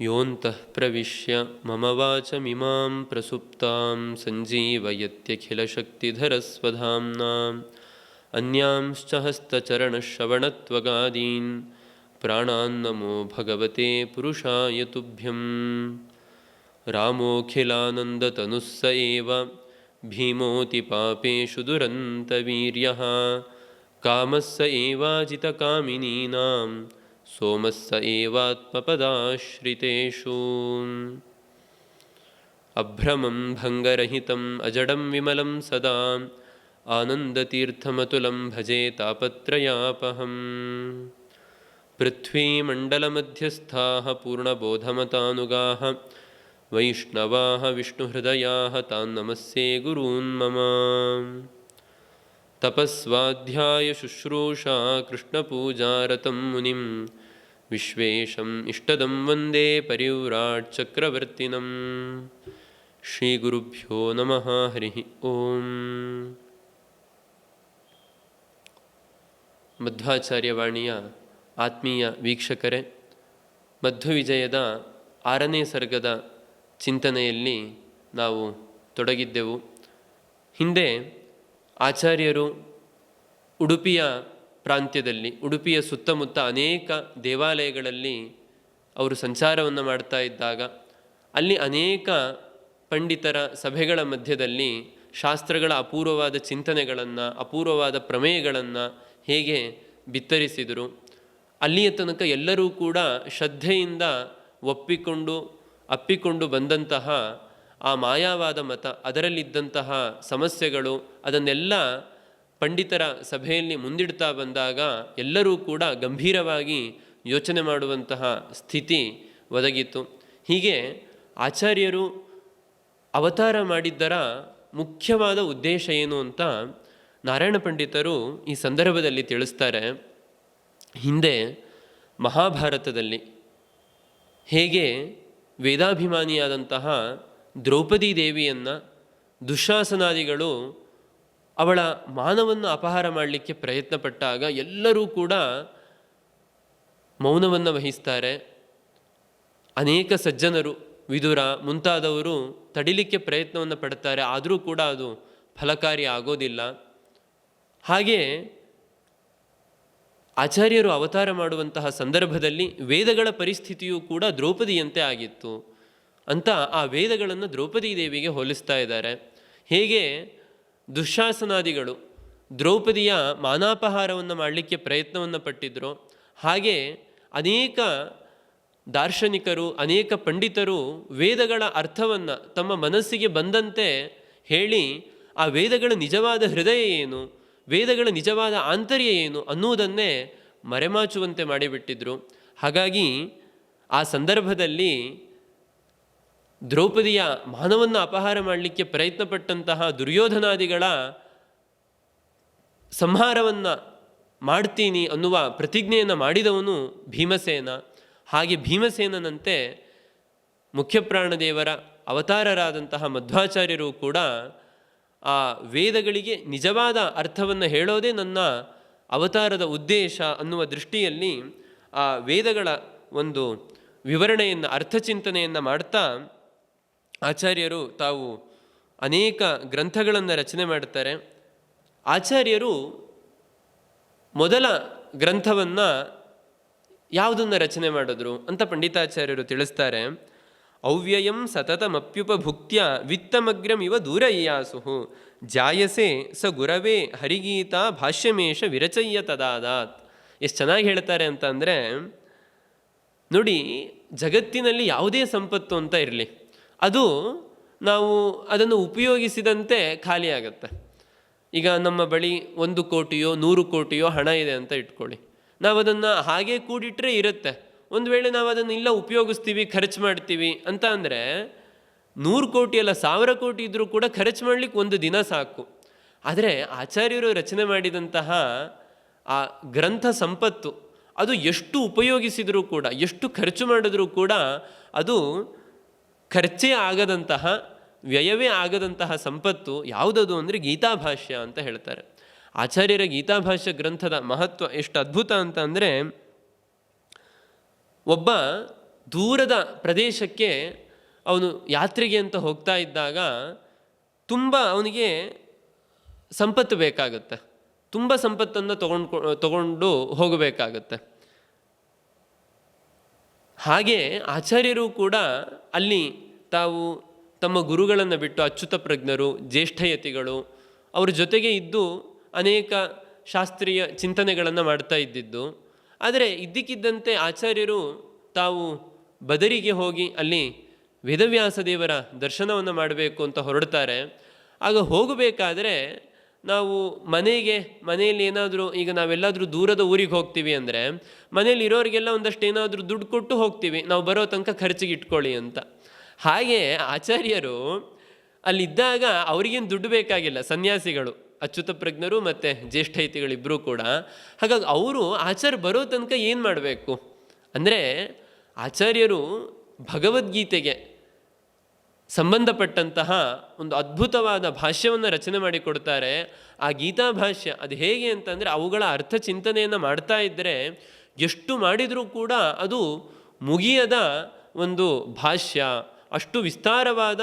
योऽन्तः प्रविश्य मम वाचमिमां प्रसुप्तां सञ्जीवयत्यखिलशक्तिधरस्वधाम्नाम्। अन्यांश्च हस्तचरणश्रवणत्वगादीन्। प्राणान्नमो भगवते पुरुषाय तुभ्यं रामोऽखिलानन्दतनुः स एव भीमोऽतिपापेषु दुरन्तवीर्यः। कामः सोमः स एवात्मपदाश्रितेषु। अभ्रमं भङ्गरहितम् अजडं विमलं सदा, आनन्दतीर्थमतुलं भजे तापत्रयापहम्। पृथ्वीमण्डलमध्यस्थाः पूर्णबोधमतानुगाः, वैष्णवाः विष्णुहृदयाः तान् गुरून् मम। तपस्वाध्यायशुश्रूषा कृष्णपूजारतं मुनिं विश्वेशम् इष्टदं वन्दे परिव्राट् चक्रवर्तिनं श्रीगुरुभ्यो नमः हरिः ओम् ಮಧ್ವಾಚಾರ್ಯವಾಣಿಯ ಆತ್ಮೀಯ ವೀಕ್ಷಕರೇ ಮಧ್ವವಿಜಯದ ಆರನೇ ಸರ್ಗದ ಚಿಂತನೆಯಲ್ಲಿ ನಾವು ತೊಡಗಿದ್ದೆವು ಹಿಂದೆ ಆಚಾರ್ಯರು ಉಡುಪಿಯ ಪ್ರಾಂತ್ಯದಲ್ಲಿ, ಉಡುಪಿಯ ಸುತ್ತಮುತ್ತ ಅನೇಕ ದೇವಾಲಯಗಳಲ್ಲಿ ಅವರು ಸಂಚಾರವನ್ನು ಮಾಡ್ತಾ ಇದ್ದಾಗ, ಅಲ್ಲಿ ಅನೇಕ ಪಂಡಿತರ ಸಭೆಗಳ ಮಧ್ಯದಲ್ಲಿ ಶಾಸ್ತ್ರಗಳ ಅಪೂರ್ವವಾದ ಚಿಂತನೆಗಳನ್ನು, ಅಪೂರ್ವವಾದ ಪ್ರಮೇಯಗಳನ್ನು ಹೇಗೆ ಬಿತ್ತರಿಸಿದರು. ಅಲ್ಲಿಯ ತನಕ ಎಲ್ಲರೂ ಕೂಡ ಶ್ರದ್ಧೆಯಿಂದ ಒಪ್ಪಿಕೊಂಡು, ಅಪ್ಪಿಕೊಂಡು ಬಂದಂತಹ ಆ ಮಾಯಾವಾದ ಮತ, ಅದರಲ್ಲಿದ್ದಂತಹ ಸಮಸ್ಯೆಗಳು, ಅದನ್ನೆಲ್ಲ ಪಂಡಿತರ ಸಭೆಯಲ್ಲಿ ಮುಂದಿಡ್ತಾ ಬಂದಾಗ ಎಲ್ಲರೂ ಕೂಡ ಗಂಭೀರವಾಗಿ ಯೋಚನೆ ಮಾಡುವಂತಹ ಸ್ಥಿತಿ ಒದಗಿತ್ತು. ಹೀಗೆ ಆಚಾರ್ಯರು ಅವತಾರ ಮಾಡಿದ್ದರ ಮುಖ್ಯವಾದ ಉದ್ದೇಶ ಏನು ಅಂತ ನಾರಾಯಣ ಪಂಡಿತರು ಈ ಸಂದರ್ಭದಲ್ಲಿ ತಿಳಿಸ್ತಾರೆ. ಹಿಂದೆ ಮಹಾಭಾರತದಲ್ಲಿ ಹೇಗೆ ವೇದಾಭಿಮಾನಿಯಾದಂತಹ ದ್ರೌಪದಿ ದೇವಿಯನ್ನು ದುಶಾಸನಾದಿಗಳು ಅವಳ ಮಾನವನ್ನು ಅಪಹಾರ ಮಾಡಲಿಕ್ಕೆ ಪ್ರಯತ್ನ ಪಟ್ಟಾಗ ಎಲ್ಲರೂ ಕೂಡ ಮೌನವನ್ನು ವಹಿಸ್ತಾರೆ. ಅನೇಕ ಸಜ್ಜನರು, ವಿದುರ ಮುಂತಾದವರು ತಡಿಲಿಕ್ಕೆ ಪ್ರಯತ್ನವನ್ನು ಪಡ್ತಾರೆ. ಆದರೂ ಕೂಡ ಅದು ಫಲಕಾರಿ ಆಗೋದಿಲ್ಲ. ಹಾಗೆ ಆಚಾರ್ಯರು ಅವತಾರ ಮಾಡುವಂತಹ ಸಂದರ್ಭದಲ್ಲಿ ವೇದಗಳ ಪರಿಸ್ಥಿತಿಯೂ ಕೂಡ ದ್ರೌಪದಿಯಂತೆ ಆಗಿತ್ತು. ಅಂತ ಆ ವೇದಗಳನ್ನು ದ್ರೌಪದಿ ದೇವಿಗೆ ಹೋಲಿಸ್ತಾ ಇದ್ದಾರೆ. ಹೇಗೆ? ದುಶಾಸನಾದಿಗಳು ದ್ರೌಪದಿಯ ಮಾನಾಪಹಾರವನ್ನು ಮಾಡಲಿಕ್ಕೆ ಪ್ರಯತ್ನವನ್ನು ಪಟ್ಟಿದ್ರು. ಹಾಗೆ ಅನೇಕ ದಾರ್ಶನಿಕರು, ಅನೇಕ ಪಂಡಿತರು ವೇದಗಳ ಅರ್ಥವನ್ನು ತಮ್ಮ ಮನಸ್ಸಿಗೆ ಬಂದಂತೆ ಹೇಳಿ ಆ ವೇದಗಳ ನಿಜವಾದ ಹೃದಯ ಏನು, ವೇದಗಳ ನಿಜವಾದ ಆಂತರ್ಯ ಏನು ಅನ್ನುವುದನ್ನೇ ಮರೆಮಾಚುವಂತೆ ಮಾಡಿಬಿಟ್ಟಿದ್ರು. ಹಾಗಾಗಿ ಆ ಸಂದರ್ಭದಲ್ಲಿ ದ್ರೌಪದಿಯ ಮಾನವನ್ನು ಅಪಹಾರ ಮಾಡಲಿಕ್ಕೆ ಪ್ರಯತ್ನಪಟ್ಟಂತಹ ದುರ್ಯೋಧನಾದಿಗಳ ಸಂಹಾರವನ್ನು ಮಾಡ್ತೀನಿ ಅನ್ನುವ ಪ್ರತಿಜ್ಞೆಯನ್ನು ಮಾಡಿದವನು ಭೀಮಸೇನ. ಹಾಗೆ ಭೀಮಸೇನನಂತೆ ಮುಖ್ಯಪ್ರಾಣದೇವರ ಅವತಾರರಾದಂತಹ ಮಧ್ವಾಚಾರ್ಯರು ಕೂಡ ಆ ವೇದಗಳಿಗೆ ನಿಜವಾದ ಅರ್ಥವನ್ನು ಹೇಳೋದೇ ನನ್ನ ಅವತಾರದ ಉದ್ದೇಶ ಅನ್ನುವ ದೃಷ್ಟಿಯಲ್ಲಿ ಆ ವೇದಗಳ ಒಂದು ವಿವರಣೆಯನ್ನು, ಅರ್ಥಚಿಂತನೆಯನ್ನು ಮಾಡ್ತಾ ಆಚಾರ್ಯರು ತಾವು ಅನೇಕ ಗ್ರಂಥಗಳನ್ನು ರಚನೆ ಮಾಡುತ್ತಾರೆ. ಆಚಾರ್ಯರು ಮೊದಲ ಗ್ರಂಥವನ್ನು ಯಾವುದನ್ನು ರಚನೆ ಮಾಡಿದ್ರು ಅಂತ ಪಂಡಿತಾಚಾರ್ಯರು ತಿಳಿಸ್ತಾರೆ. ಅವ್ಯಯಂ ಸತತಮಪ್ಯುಪಭುಕ್ತ್ಯ ವಿತ್ತಮಗ್ರಮಿವ ದೂರಯ್ಯಾಸುಹು ಜಾಯಸೆ ಸ ಗುರವೇ ಹರಿಗೀತಾ ಭಾಷ್ಯಮೇಶ ವಿರಚಯ್ಯ ತದಾದಾತ್. ಎಷ್ಟು ಚೆನ್ನಾಗಿ ಹೇಳ್ತಾರೆ ಅಂತ ಅಂದರೆ, ನೋಡಿ, ಜಗತ್ತಿನಲ್ಲಿ ಯಾವುದೇ ಸಂಪತ್ತು ಅಂತ ಇರಲಿ. ಅದು ನಾವು ಅದನ್ನು ಉಪಯೋಗಿಸಿದಂತೆ ಖಾಲಿಯಾಗತ್ತೆ ಈಗ ನಮ್ಮ ಬಳಿ ಒಂದು ಕೋಟಿಯೋ ನೂರು ಕೋಟಿಯೋ ಹಣ ಇದೆ ಅಂತ ಇಟ್ಕೊಳ್ಳಿ. ನಾವು ಅದನ್ನು ಹಾಗೆ ಕೂಡಿಟ್ರೆ ಇರುತ್ತೆ. ಒಂದು ವೇಳೆ ನಾವು ಅದನ್ನು ಇಲ್ಲ ಉಪಯೋಗಿಸ್ತೀವಿ, ಖರ್ಚು ಮಾಡ್ತೀವಿ ಅಂತ ಅಂದರೆ ನೂರು ಕೋಟಿ ಅಲ್ಲ ಸಾವಿರ ಕೋಟಿ ಇದ್ದರೂ ಕೂಡ ಖರ್ಚು ಮಾಡಲಿಕ್ಕೆ ಒಂದು ದಿನ ಸಾಕು. ಆದರೆ ಆಚಾರ್ಯರು ರಚನೆ ಮಾಡಿದಂತಹ ಆ ಗ್ರಂಥ ಸಂಪತ್ತು ಅದು ಎಷ್ಟು ಉಪಯೋಗಿಸಿದರೂ ಕೂಡ, ಎಷ್ಟು ಖರ್ಚು ಮಾಡಿದ್ರೂ ಕೂಡ ಅದು ಖರ್ಚೇ ಆಗದಂತಹ, ವ್ಯಯವೇ ಆಗದಂತಹ ಸಂಪತ್ತು ಯಾವುದದು ಅಂದರೆ ಗೀತಾಭಾಷ್ಯ ಅಂತ ಹೇಳ್ತಾರೆ. ಆಚಾರ್ಯರ ಗೀತಾಭಾಷ್ಯ ಗ್ರಂಥದ ಮಹತ್ವ ಎಷ್ಟು ಅದ್ಭುತ ಅಂತ ಅಂದರೆ, ಒಬ್ಬ ದೂರದ ಪ್ರದೇಶಕ್ಕೆ ಅವನು ಯಾತ್ರೆಗೆ ಅಂತ ಹೋಗ್ತಾ ಇದ್ದಾಗ ತುಂಬ ಅವನಿಗೆ ಸಂಪತ್ತು ಬೇಕಾಗುತ್ತೆ. ತುಂಬ ಸಂಪತ್ತನ್ನು ತಗೊಂಡು ತಗೊಂಡು ಹೋಗಬೇಕಾಗತ್ತೆ. ಹಾಗೆ ಆಚಾರ್ಯರು ಕೂಡ ಅಲ್ಲಿ ತಾವು ತಮ್ಮ ಗುರುಗಳನ್ನು ಬಿಟ್ಟು ಅಚ್ಯುತ ಪ್ರಜ್ಞರು ಜ್ಯೇಷ್ಠಯತಿಗಳು ಅವರ ಜೊತೆಗೆ ಇದ್ದು ಅನೇಕ ಶಾಸ್ತ್ರೀಯ ಚಿಂತನೆಗಳನ್ನು ಮಾಡ್ತಾ ಇದ್ದಿದ್ದು. ಆದರೆ ಇದ್ದಕ್ಕಿದ್ದಂತೆ ಆಚಾರ್ಯರು ತಾವು ಬದರಿಗೆ ಹೋಗಿ ಅಲ್ಲಿ ವೇದವ್ಯಾಸ ದೇವರ ದರ್ಶನವನ್ನು ಮಾಡಬೇಕು ಅಂತ ಹೊರಡ್ತಾರೆ. ಆಗ ಹೋಗಬೇಕಾದ್ರೆ ನಾವು ಮನೆಗೆ, ಮನೆಯಲ್ಲಿ ಏನಾದರೂ, ಈಗ ನಾವೆಲ್ಲಾದರೂ ದೂರದ ಊರಿಗೆ ಹೋಗ್ತೀವಿ ಅಂದರೆ ಮನೇಲಿ ಇರೋರಿಗೆಲ್ಲ ಒಂದಷ್ಟು ಏನಾದರೂ ದುಡ್ಡು ಕೊಟ್ಟು ಹೋಗ್ತೀವಿ, ನಾವು ಬರೋ ತನಕ ಖರ್ಚಿಗೆ ಇಟ್ಕೊಳ್ಳಿ ಅಂತ. ಹಾಗೆ ಆಚಾರ್ಯರು ಅಲ್ಲಿದ್ದಾಗ ಅವ್ರಿಗೇನು ದುಡ್ಡು ಬೇಕಾಗಿಲ್ಲ, ಸನ್ಯಾಸಿಗಳು, ಅಚ್ಯುತ ಪ್ರಜ್ಞರು ಮತ್ತು ಜ್ಯೇಷ್ಠೈತಿಗಳಿಬ್ಬರೂ ಕೂಡ. ಹಾಗಾಗಿ ಅವರು ಆಚಾರ್ಯ ಬರೋ ತನಕ ಏನು ಮಾಡಬೇಕು? ಅಂದರೆ ಆಚಾರ್ಯರು ಭಗವದ್ಗೀತೆಗೆ ಸಂಬಂಧಪಟ್ಟಂತಹ ಒಂದು ಅದ್ಭುತವಾದ ಭಾಷ್ಯವನ್ನು ರಚನೆ ಮಾಡಿಕೊಡ್ತಾರೆ ಆ ಗೀತಾ ಭಾಷ್ಯ ಅದು ಹೇಗೆ ಅಂತಂದರೆ ಅವುಗಳ ಅರ್ಥ ಚಿಂತನೆಯನ್ನು ಮಾಡ್ತಾ ಇದ್ದರೆ ಎಷ್ಟು ಮಾಡಿದರೂ ಕೂಡ ಅದು ಮುಗಿಯದ ಒಂದು ಭಾಷ್ಯ, ಅಷ್ಟು ವಿಸ್ತಾರವಾದ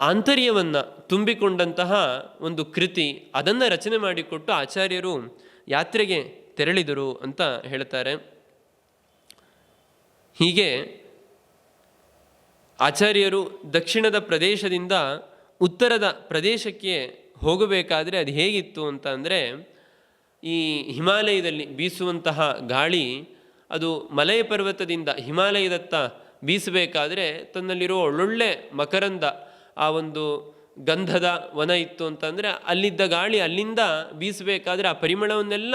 ಆಂತರ್ಯವನ್ನು ತುಂಬಿಕೊಂಡಂತಹ ಒಂದು ಕೃತಿ ಅದನ್ನು ರಚನೆ ಮಾಡಿಕೊಟ್ಟು ಆಚಾರ್ಯರು ಯಾತ್ರೆಗೆ ತೆರಳಿದರು ಅಂತ ಹೇಳ್ತಾರೆ. ಹೀಗೆ ಆಚಾರ್ಯರು ದಕ್ಷಿಣದ ಪ್ರದೇಶದಿಂದ ಉತ್ತರದ ಪ್ರದೇಶಕ್ಕೆ ಹೋಗಬೇಕಾದರೆ ಅದು ಹೇಗಿತ್ತು ಅಂತ ಅಂದರೆ, ಈ ಹಿಮಾಲಯದಲ್ಲಿ ಬೀಸುವಂತಹ ಗಾಳಿ ಅದು ಮಲಯ ಪರ್ವತದಿಂದ ಹಿಮಾಲಯದತ್ತ ಬೀಸಬೇಕಾದರೆ ತನ್ನಲ್ಲಿರುವ ಒಳ್ಳೊಳ್ಳೆ ಮಕರಂದ ಆ ಒಂದು ಗಂಧದ ವನ ಇತ್ತು ಅಂತಂದರೆ ಅಲ್ಲಿದ್ದ ಗಾಳಿ ಅಲ್ಲಿಂದ ಬೀಸಬೇಕಾದ್ರೆ ಆ ಪರಿಮಳವನ್ನೆಲ್ಲ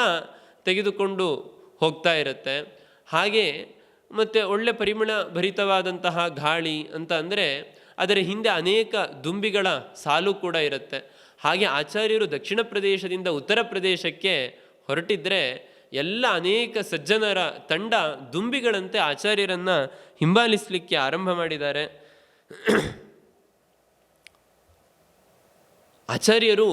ತೆಗೆದುಕೊಂಡು ಹೋಗ್ತಾ ಇರುತ್ತೆ. ಹಾಗೆ ಮತ್ತು ಒಳ್ಳೆ ಪರಿಮಳ ಭರಿತವಾದಂತಹ ಗಾಳಿ ಅಂತ ಅಂದರೆ ಅದರ ಹಿಂದೆ ಅನೇಕ ದುಂಬಿಗಳ ಸಾಲು ಕೂಡ ಇರುತ್ತೆ. ಹಾಗೆ ಆಚಾರ್ಯರು ದಕ್ಷಿಣ ಪ್ರದೇಶದಿಂದ ಉತ್ತರ ಪ್ರದೇಶಕ್ಕೆ ಹೊರಟಿದ್ರೆ ಎಲ್ಲ ಅನೇಕ ಸಜ್ಜನರ ತಂಡ ದುಂಬಿಗಳಂತೆ ಆಚಾರ್ಯರನ್ನು ಹಿಂಬಾಲಿಸಲಿಕ್ಕೆ ಆರಂಭ ಮಾಡಿದ್ದಾರೆ. ಆಚಾರ್ಯರು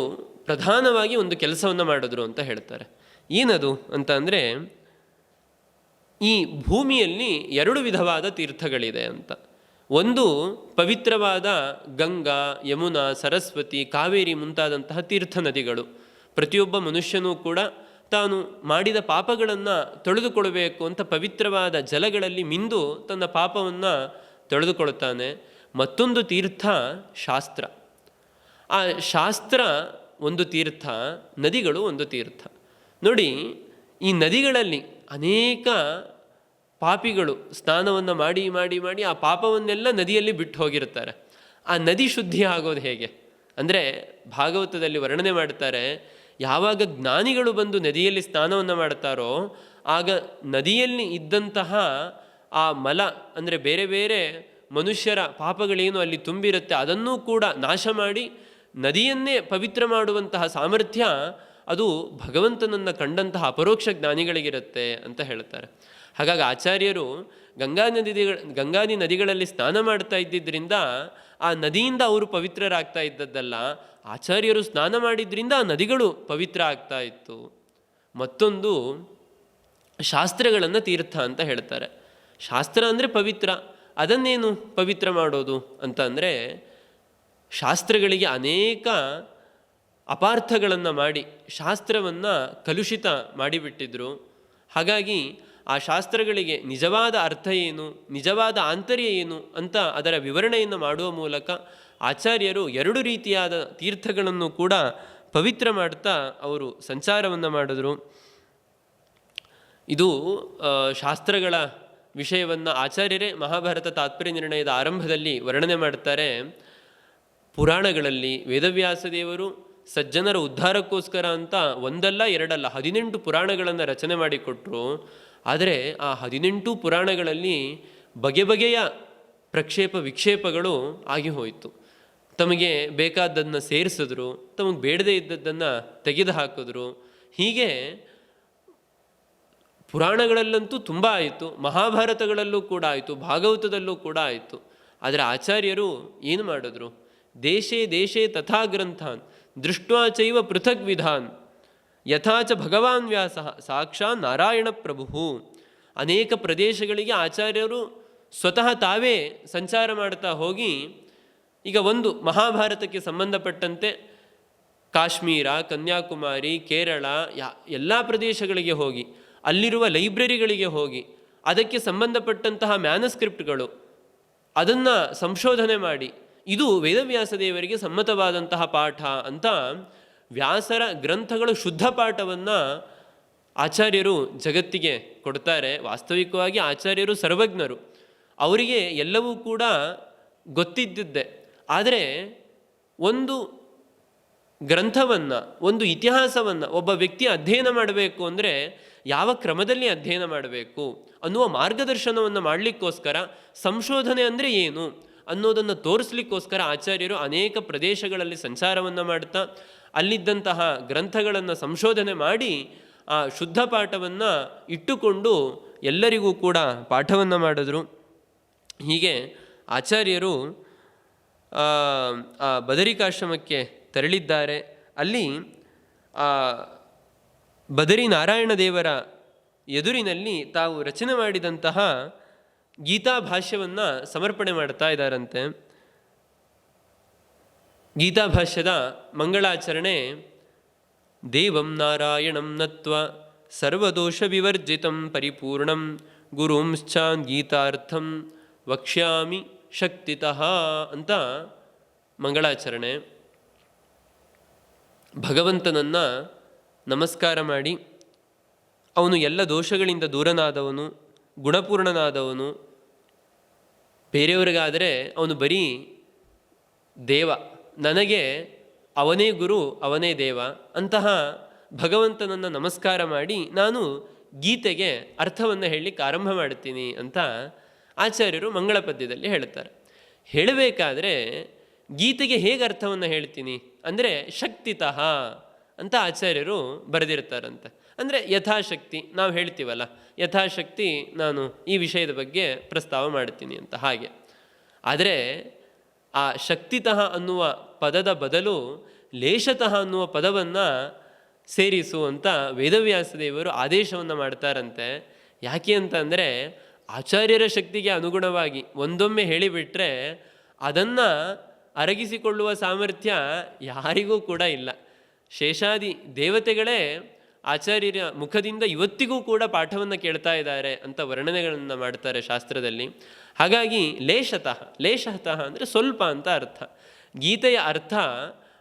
ಪ್ರಧಾನವಾಗಿ ಒಂದು ಕೆಲಸವನ್ನು ಮಾಡಿದ್ರು ಅಂತ ಹೇಳ್ತಾರೆ. ಏನದು ಅಂತ ಅಂದರೆ ಈ ಭೂಮಿಯಲ್ಲಿ ಎರಡು ವಿಧವಾದ ತೀರ್ಥಗಳಿದೆ ಅಂತ. ಒಂದು ಪವಿತ್ರವಾದ ಗಂಗಾ, ಯಮುನಾ, ಸರಸ್ವತಿ, ಕಾವೇರಿ ಮುಂತಾದಂತಹ ತೀರ್ಥ ನದಿಗಳು. ಪ್ರತಿಯೊಬ್ಬ ಮನುಷ್ಯನೂ ಕೂಡ ತಾನು ಮಾಡಿದ ಪಾಪಗಳನ್ನು ತೊಳೆದುಕೊಳ್ಳಬೇಕು ಅಂತ ಪವಿತ್ರವಾದ ಜಲಗಳಲ್ಲಿ ಮಿಂದು ತನ್ನ ಪಾಪವನ್ನು ತೊಳೆದುಕೊಳ್ತಾನೆ ಮತ್ತೊಂದು ತೀರ್ಥ ಶಾಸ್ತ್ರ. ಆ ಶಾಸ್ತ್ರ ಒಂದು ತೀರ್ಥ, ನದಿಗಳು ಒಂದು ತೀರ್ಥ. ನೋಡಿ, ಈ ನದಿಗಳಲ್ಲಿ ಅನೇಕ ಪಾಪಿಗಳು ಸ್ನಾನವನ್ನು ಮಾಡಿ ಮಾಡಿ ಮಾಡಿ ಆ ಪಾಪವನ್ನೆಲ್ಲ ನದಿಯಲ್ಲಿ ಬಿಟ್ಟು ಹೋಗಿರ್ತಾರೆ ಆ ನದಿ ಶುದ್ಧಿ ಆಗೋದು ಹೇಗೆ? ಅಂದರೆ ಭಾಗವತದಲ್ಲಿ ವರ್ಣನೆ ಮಾಡ್ತಾರೆ, ಯಾವಾಗ ಜ್ಞಾನಿಗಳು ಬಂದು ನದಿಯಲ್ಲಿ ಸ್ನಾನವನ್ನು ಮಾಡ್ತಾರೋ, ಆಗ ನದಿಯಲ್ಲಿ ಇದ್ದಂತಹ ಆ ಮಲ, ಅಂದರೆ ಬೇರೆ ಬೇರೆ ಮನುಷ್ಯರ ಪಾಪಗಳೇನು ಅಲ್ಲಿ ತುಂಬಿರುತ್ತೆ, ಅದನ್ನೂ ಕೂಡ ನಾಶ ಮಾಡಿ ನದಿಯನ್ನೇ ಪವಿತ್ರ ಮಾಡುವಂತಹ ಸಾಮರ್ಥ್ಯ ಅದು ಭಗವಂತನನ್ನು ಕಂಡಂತಹ ಅಪರೋಕ್ಷ ಜ್ಞಾನಿಗಳಿಗಿರುತ್ತೆ ಅಂತ ಹೇಳ್ತಾರೆ. ಹಾಗಾಗಿ ಆಚಾರ್ಯರು ಗಂಗಾ ನದಿಗಳ ಗಂಗಾದಿ ನದಿಗಳಲ್ಲಿ ಸ್ನಾನ ಮಾಡ್ತಾ ಇದ್ದಿದ್ದರಿಂದ ಆ ನದಿಯಿಂದ ಅವರು ಪವಿತ್ರರಾಗ್ತಾ ಇದ್ದದ್ದಲ್ಲ, ಆಚಾರ್ಯರು ಸ್ನಾನ ಮಾಡಿದ್ರಿಂದ ಆ ನದಿಗಳು ಪವಿತ್ರ ಆಗ್ತಾ ಇತ್ತು. ಮತ್ತೊಂದು ಶಾಸ್ತ್ರಗಳನ್ನು ತೀರ್ಥ ಅಂತ ಹೇಳ್ತಾರೆ. ಶಾಸ್ತ್ರ ಅಂದರೆ ಪವಿತ್ರ. ಅದನ್ನೇನು ಪವಿತ್ರ ಮಾಡೋದು ಅಂತ ಅಂದರೆ ಶಾಸ್ತ್ರಗಳಿಗೆ ಅನೇಕ ಅಪಾರ್ಥಗಳನ್ನು ಮಾಡಿ, ಶಾಸ್ತ್ರವನ್ನು ಕಲುಷಿತ ಮಾಡಿಬಿಟ್ಟಿದ್ರು. ಹಾಗಾಗಿ ಆ ಶಾಸ್ತ್ರಗಳಿಗೆ ನಿಜವಾದ ಅರ್ಥ ಏನು, ನಿಜವಾದ ಆಂತರ್ಯ ಏನು ಅಂತ ಅದರ ವಿವರಣೆಯನ್ನು ಮಾಡುವ ಮೂಲಕ ಆಚಾರ್ಯರು ಎರಡು ರೀತಿಯಾದ ತೀರ್ಥಗಳನ್ನು ಕೂಡ ಪವಿತ್ರ ಮಾಡ್ತಾ ಅವರು ಸಂಚಾರವನ್ನು ಮಾಡಿದ್ರು. ಇದು ಶಾಸ್ತ್ರಗಳ ವಿಷಯವನ್ನು ಆಚಾರ್ಯರೇ ಮಹಾಭಾರತ ತಾತ್ಪರ್ಯ ನಿರ್ಣಯದ ಆರಂಭದಲ್ಲಿ ವರ್ಣನೆ ಮಾಡ್ತಾರೆ ಪುರಾಣಗಳಲ್ಲಿ ವೇದವ್ಯಾಸ ದೇವರು ಸಜ್ಜನರ ಉದ್ಧಾರಕ್ಕೋಸ್ಕರ ಅಂತ ಒಂದಲ್ಲ ಎರಡಲ್ಲ ಹದಿನೆಂಟು ಪುರಾಣಗಳನ್ನು ರಚನೆ ಮಾಡಿಕೊಟ್ರು. ಆದರೆ ಆ ಹದಿನೆಂಟು ಪುರಾಣಗಳಲ್ಲಿ ಬಗೆ ಬಗೆಯ ಪ್ರಕ್ಷೇಪ ವಿಕ್ಷೇಪಗಳು ಆಗಿ ಹೋಯಿತು. ತಮಗೆ ಬೇಕಾದದನ್ನು ಸೇರಿಸಿದ್ರು, ತಮಗೆ ಬೇಡದೇ ಇದ್ದದ್ದನ್ನು ತೆಗೆದು ಹಾಕಿದ್ರು. ಹೀಗೆ ಪುರಾಣಗಳಲ್ಲಂತೂ ತುಂಬ ಆಯಿತು, ಮಹಾಭಾರತಗಳಲ್ಲೂ ಕೂಡ ಆಯಿತು, ಭಾಗವತದಲ್ಲೂ ಕೂಡ ಆಯಿತು. ಆದರೆ ಆಚಾರ್ಯರು ಏನು ಮಾಡಿದ್ರು? ದೇಶೇ ದೇಶೇ ತಥಾ ಗ್ರಂಥಾನ್, ದೃಷ್ಟ್ವಾ ಚೈವ ಪೃಥಕ್ ವಿಧಾನ್. ಯಥಾಚ ಭಗವಾನ್ ವ್ಯಾಸ, ಸಾಕ್ಷಾ ನಾರಾಯಣ ಪ್ರಭು ಅನೇಕ ಪ್ರದೇಶಗಳಿಗೆ ಆಚಾರ್ಯರು ಸ್ವತಃ ತಾವೇ ಸಂಚಾರ ಮಾಡ್ತಾ ಹೋಗಿ, ಈಗ ಒಂದು ಮಹಾಭಾರತಕ್ಕೆ ಸಂಬಂಧಪಟ್ಟಂತೆ ಕಾಶ್ಮೀರ, ಕನ್ಯಾಕುಮಾರಿ, ಕೇರಳ, ಯಾ, ಎಲ್ಲ ಪ್ರದೇಶಗಳಿಗೆ ಹೋಗಿ, ಅಲ್ಲಿರುವ ಲೈಬ್ರರಿಗಳಿಗೆ ಹೋಗಿ, ಅದಕ್ಕೆ ಸಂಬಂಧಪಟ್ಟಂತಹ ಮ್ಯಾನಸ್ಕ್ರಿಪ್ಟ್ಗಳು, ಅದನ್ನು ಸಂಶೋಧನೆ ಮಾಡಿ, ಇದು ವೇದವ್ಯಾಸ ದೇವರಿಗೆ ಸಮ್ಮತವಾದಂತಹ ಪಾಠ ಅಂತ ವ್ಯಾಸರ ಗ್ರಂಥಗಳು ಶುದ್ಧ ಪಾಠವನ್ನು ಆಚಾರ್ಯರು ಜಗತ್ತಿಗೆ ಕೊಡ್ತಾರೆ. ವಾಸ್ತವಿಕವಾಗಿ ಆಚಾರ್ಯರು ಸರ್ವಜ್ಞರು. ಅವರಿಗೆ ಎಲ್ಲವೂ ಕೂಡ ಗೊತ್ತಿದ್ದಿದ್ದೆ. ಆದರೆ ಒಂದು ಗ್ರಂಥವನ್ನು, ಒಂದು ಇತಿಹಾಸವನ್ನು ಒಬ್ಬ ವ್ಯಕ್ತಿ ಅಧ್ಯಯನ ಮಾಡಬೇಕು ಅಂದರೆ ಯಾವ ಕ್ರಮದಲ್ಲಿ ಅಧ್ಯಯನ ಮಾಡಬೇಕು ಅನ್ನುವ ಮಾರ್ಗದರ್ಶನವನ್ನು ಮಾಡಲಿಕ್ಕೋಸ್ಕರ ಸಂಶೋಧನೆ ಅಂದರೆ ಏನು ಅನ್ನೋದನ್ನು ತೋರಿಸ್ಲಿಕ್ಕೋಸ್ಕರ ಆಚಾರ್ಯರು ಅನೇಕ ಪ್ರದೇಶಗಳಲ್ಲಿ ಸಂಚಾರವನ್ನು ಮಾಡ್ತಾ ಅಲ್ಲಿದ್ದಂತಹ ಗ್ರಂಥಗಳನ್ನು ಸಂಶೋಧನೆ ಮಾಡಿ ಆ ಶುದ್ಧ ಪಾಠವನ್ನು ಇಟ್ಟುಕೊಂಡು ಎಲ್ಲರಿಗೂ ಕೂಡ ಪಾಠವನ್ನು ಮಾಡಿದ್ರು. ಹೀಗೆ ಆಚಾರ್ಯರು ಆ, ಬದರಿಕಾಶ್ರಮಕ್ಕೆ ತೆರಳಿದ್ದಾರೆ. ಅಲ್ಲಿ ಆ ಬದರಿ ನಾರಾಯಣ ದೇವರ ಎದುರಿನಲ್ಲಿ ತಾವು ರಚನೆ ಮಾಡಿದಂತಹ ಗೀತಾ ಭಾಷ್ಯವನ್ನು ಸಮರ್ಪಣೆ ಮಾಡ್ತಾ ಇದ್ದಾರಂತೆ. ಗೀತಾ ಭಾಷ್ಯದ ಮಂಗಳಾಚರಣೆ, ದೇವಂ ನಾರಾಯಣಂ ನತ್ವ ಸರ್ವದೋಷ ವಿವರ್ಜಿತಂ ಪರಿಪೂರ್ಣಂ ಗುರುಂಶ್ಚಾನ್ ಗೀತಾರ್ಥಂ ವಕ್ಷ್ಯಾಮಿ ಶಕ್ತಿತಃ ಅಂತ ಮಂಗಳಾಚರಣೆ. ಭಗವಂತನನ್ನು ನಮಸ್ಕಾರ ಮಾಡಿ, ಅವನು ಎಲ್ಲ ದೋಷಗಳಿಂದ ದೂರನಾದವನು, ಗುಣಪೂರ್ಣನಾದವನು, ಬೇರೆಯವರಿಗಾದರೆ ಅವನು ಬರೀ ದೇವ. ನನಗೆ ಅವನೇ ಗುರು, ಅವನೇ ದೇವ ಅಂತಹ ಭಗವಂತನನ್ನು ನಮಸ್ಕಾರ ಮಾಡಿ ನಾನು ಗೀತೆಗೆ ಅರ್ಥವನ್ನು ಹೇಳಲಿಕ್ಕೆ ಆರಂಭ ಮಾಡ್ತೀನಿ ಅಂತ ಆಚಾರ್ಯರು ಮಂಗಳ ಪದ್ಯದಲ್ಲಿ ಹೇಳುತ್ತಾರೆ. ಹೇಳಬೇಕಾದ್ರೆ ಗೀತೆಗೆ ಹೇಗೆ ಅರ್ಥವನ್ನು ಹೇಳ್ತೀನಿ ಅಂದರೆ ಶಕ್ತಿತಃ ಅಂತ ಆಚಾರ್ಯರು ಬರೆದಿರ್ತಾರಂತೆ ಅಂದರೆ ಯಥಾಶಕ್ತಿ ನಾವು ಹೇಳ್ತೀವಲ್ಲ, ಯಥಾಶಕ್ತಿ ನಾನು ಈ ವಿಷಯದ ಬಗ್ಗೆ ಪ್ರಸ್ತಾವ ಮಾಡ್ತೀನಿ ಅಂತ ಹಾಗೆ. ಆದರೆ ಆ ಶಕ್ತಿತಃ ಅನ್ನುವ ಪದದ ಬದಲು ಲೇಷತಃ ಅನ್ನುವ ಪದವನ್ನು ಸೇರಿಸು ಅಂತ ವೇದವ್ಯಾಸ ದೇವರು ಆದೇಶವನ್ನು ಮಾಡ್ತಾರಂತೆ. ಯಾಕೆ ಅಂತ ಅಂದರೆ ಆಚಾರ್ಯರ ಶಕ್ತಿಗೆ ಅನುಗುಣವಾಗಿ ಒಂದೊಮ್ಮೆ ಹೇಳಿಬಿಟ್ರೆ ಅದನ್ನು ಅರಗಿಸಿಕೊಳ್ಳುವ ಸಾಮರ್ಥ್ಯ ಯಾರಿಗೂ ಕೂಡ ಇಲ್ಲ. ಶೇಷಾದಿ ದೇವತೆಗಳೇ ಆಚಾರ್ಯರ ಮುಖದಿಂದ ಇವತ್ತಿಗೂ ಕೂಡ ಪಾಠವನ್ನು ಕೇಳ್ತಾ ಇದ್ದಾರೆ ಅಂತ ವರ್ಣನೆಗಳನ್ನು ಮಾಡ್ತಾರೆ ಶಾಸ್ತ್ರದಲ್ಲಿ. ಹಾಗಾಗಿ ಲೇಷತಃ ಲೇಷತಃ ಅಂದರೆ ಸ್ವಲ್ಪ ಅಂತ ಅರ್ಥ. ಗೀತೆಯ ಅರ್ಥ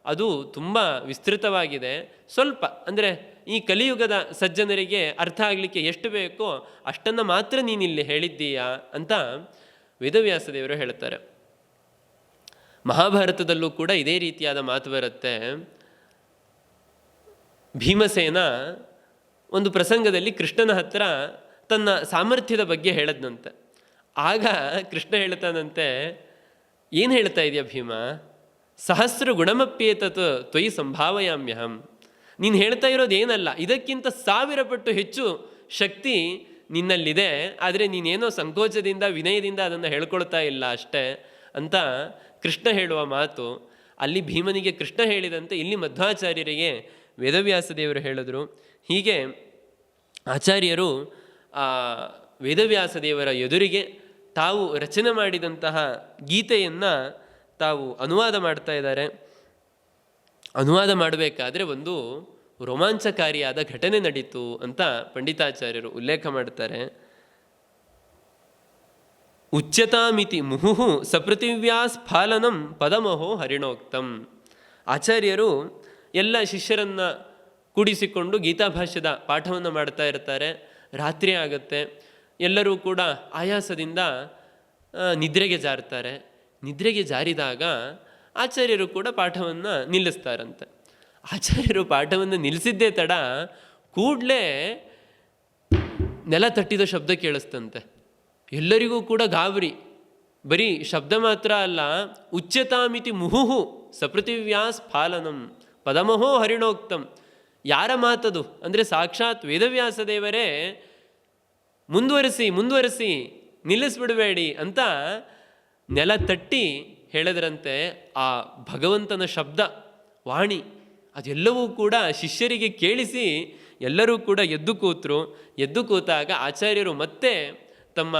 ಅದು ತುಂಬ ವಿಸ್ತೃತವಾಗಿದೆ. ಸ್ವಲ್ಪ ಅಂದರೆ ಈ ಕಲಿಯುಗದ ಸಜ್ಜನರಿಗೆ ಅರ್ಥ ಆಗಲಿಕ್ಕೆ ಎಷ್ಟು ಬೇಕೋ ಅಷ್ಟನ್ನು ಮಾತ್ರ ನೀನಿಲ್ಲಿ ಹೇಳಿದ್ದೀಯಾ ಅಂತ ವೇದವ್ಯಾಸ ದೇವರು ಹೇಳ್ತಾರೆ. ಮಹಾಭಾರತದಲ್ಲೂ ಕೂಡ ಇದೇ ರೀತಿಯಾದ ಮಾತು ಬರುತ್ತೆ. ಭೀಮಸೇನ ಒಂದು ಪ್ರಸಂಗದಲ್ಲಿ ಕೃಷ್ಣನ ಹತ್ರ ತನ್ನ ಸಾಮರ್ಥ್ಯದ ಬಗ್ಗೆ ಹೇಳದ್ನಂತೆ. ಆಗ ಕೃಷ್ಣ ಹೇಳ್ತಾನಂತೆ, ಏನು ಹೇಳ್ತಾ ಇದೆಯಾ ಭೀಮ? ಸಹಸ್ರ ಗುಣಮಪ್ಯೇತತ್ ತ್ವಯಿ ಸಂಭಾವಯಾಮ್ಯಹಂ. ನೀನು ಹೇಳ್ತಾ ಇರೋದು ಏನಲ್ಲ, ಇದಕ್ಕಿಂತ ಸಾವಿರ ಪಟ್ಟು ಹೆಚ್ಚು ಶಕ್ತಿ ನಿನ್ನಲ್ಲಿದೆ, ಆದರೆ ನೀನೇನೋ ಸಂಕೋಚದಿಂದ, ವಿನಯದಿಂದ ಅದನ್ನು ಹೇಳ್ಕೊಳ್ತಾ ಇಲ್ಲ ಅಷ್ಟೇ ಅಂತ ಕೃಷ್ಣ ಹೇಳುವ ಮಾತು. ಅಲ್ಲಿ ಭೀಮನಿಗೆ ಕೃಷ್ಣ ಹೇಳಿದಂತೆ ಇಲ್ಲಿ ಮಧ್ವಾಚಾರ್ಯರಿಗೆ ವೇದವ್ಯಾಸ ದೇವರು ಹೇಳಿದ್ರು. ಹೀಗೆ ಆಚಾರ್ಯರು ವೇದವ್ಯಾಸ ದೇವರ ಎದುರಿಗೆ ತಾವು ರಚನೆ ಮಾಡಿದಂತಹ ಗೀತೆಯನ್ನು ತಾವು ಅನುವಾದ ಮಾಡ್ತಾ ಇದ್ದಾರೆ. ಅನುವಾದ ಮಾಡಬೇಕಾದ್ರೆ ಒಂದು ರೋಮಾಂಚಕಾರಿಯಾದ ಘಟನೆ ನಡೀತು ಅಂತ ಪಂಡಿತಾಚಾರ್ಯರು ಉಲ್ಲೇಖ ಮಾಡ್ತಾರೆ. ಉಚ್ಯತಾಮಿತಿ ಮುಹುಹು ಸಪ್ರತಿವ್ಯಾಸ್ ಫಾಲನಂ ಪದಮಹೋ ಹರಿಣೋಕ್ತಂ. ಆಚಾರ್ಯರು ಎಲ್ಲ ಶಿಷ್ಯರನ್ನು ಕೂಡಿಸಿಕೊಂಡು ಗೀತಾಭಾಷ್ಯದ ಪಾಠವನ್ನು ಮಾಡ್ತಾ ಇರ್ತಾರೆ. ರಾತ್ರಿ ಆಗುತ್ತೆ. ಎಲ್ಲರೂ ಕೂಡ ಆಯಾಸದಿಂದ ನಿದ್ರೆಗೆ ಜಾರ್ತಾರೆ. ನಿದ್ರೆಗೆ ಜಾರಿದಾಗ ಆಚಾರ್ಯರು ಕೂಡ ಪಾಠವನ್ನು ನಿಲ್ಲಿಸ್ತಾರಂತೆ. ಆಚಾರ್ಯರು ಪಾಠವನ್ನು ನಿಲ್ಲಿಸಿದ್ದೇ ತಡ ಕೂಡಲೇ ನೆಲ ತಟ್ಟಿದ ಶಬ್ದ ಕೇಳಿಸ್ತಂತೆ. ಎಲ್ಲರಿಗೂ ಕೂಡ ಗಾಬರಿ. ಬರೀ ಶಬ್ದ ಮಾತ್ರ ಅಲ್ಲ ಉಚ್ಚತಾಮಿತಿ ಮುಹುಹು ಸಪೃಥಿವ್ಯಾಸ್ ಸ್ಫಾಲನಂ ಪದಮಹೋ ಹರಿಣೋಕ್ತಂ. ಯಾರ ಮಾತದು? ಅಂದರೆ ಸಾಕ್ಷಾತ್ ವೇದವ್ಯಾಸ ದೇವರೇ ಮುಂದುವರಿಸಿ ಮುಂದುವರಿಸಿ, ನಿಲ್ಲಿಸ್ಬಿಡಬೇಡಿ ಅಂತ ನೆಲ ತಟ್ಟಿ ಹೇಳಿದ್ರಂತೆ ಆ ಭಗವಂತನ ಶಬ್ದ, ವಾಣಿ. ಅದೆಲ್ಲವೂ ಕೂಡ ಶಿಷ್ಯರಿಗೆ ಕೇಳಿಸಿ ಎಲ್ಲರೂ ಕೂಡ ಎದ್ದು ಕೂತರು. ಎದ್ದು ಕೂತಾಗ ಆಚಾರ್ಯರು ಮತ್ತೆ ತಮ್ಮ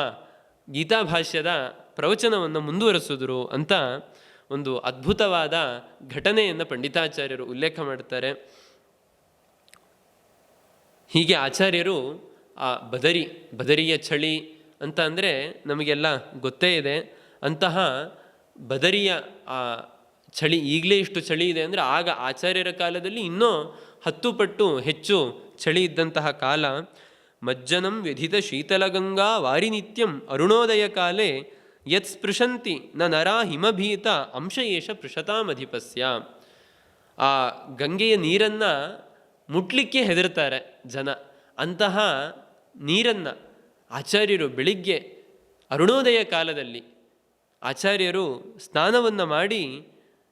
ಗೀತಾಭಾಷ್ಯದ ಪ್ರವಚನವನ್ನು ಮುಂದುವರೆಸಿದ್ರು ಅಂತ ಒಂದು ಅದ್ಭುತವಾದ ಘಟನೆಯನ್ನು ಪಂಡಿತಾಚಾರ್ಯರು ಉಲ್ಲೇಖ ಮಾಡ್ತಾರೆ ಹೀಗೆ ಆಚಾರ್ಯರು ಆ ಬದರಿ, ಬದರಿಯ ಚಳಿ ಅಂತ ಅಂದರೆ ನಮಗೆಲ್ಲ ಗೊತ್ತೇ ಇದೆ. ಅಂತಹ ಬದರಿಯ ಆ ಚಳಿ, ಈಗಲೇ ಇಷ್ಟು ಚಳಿ ಇದೆ ಅಂದರೆ ಆಗ ಆಚಾರ್ಯರ ಕಾಲದಲ್ಲಿ ಇನ್ನೂ ಹತ್ತು ಪಟ್ಟು ಹೆಚ್ಚು ಚಳಿ ಇದ್ದಂತಹ ಕಾಲ. ಮಜ್ಜನಂ ವ್ಯಧಿತ ಶೀತಲಗಂಗಾ ವಾರಿನಿತ್ಯಂ ಅರುಣೋದಯ ಕಾಲೇ ಯತ್ ಸ್ಪೃಶಂತಿ ನ ನರಾ ಹಿಮಭೀತ ಅಂಶ ಏಷ ಪೃಷತಾಮಧಿಪಸ್ಯ. ಆ ಗಂಗೆಯ ನೀರನ್ನು ಮುಟ್ಲಿಕ್ಕೆ ಹೆದರ್ತಾರೆ ಜನ. ಅಂತಹ ನೀರನ್ನು ಆಚಾರ್ಯರು ಬೆಳಿಗ್ಗೆ ಅರುಣೋದಯ ಕಾಲದಲ್ಲಿ ಆಚಾರ್ಯರು ಸ್ನಾನವನ್ನು ಮಾಡಿ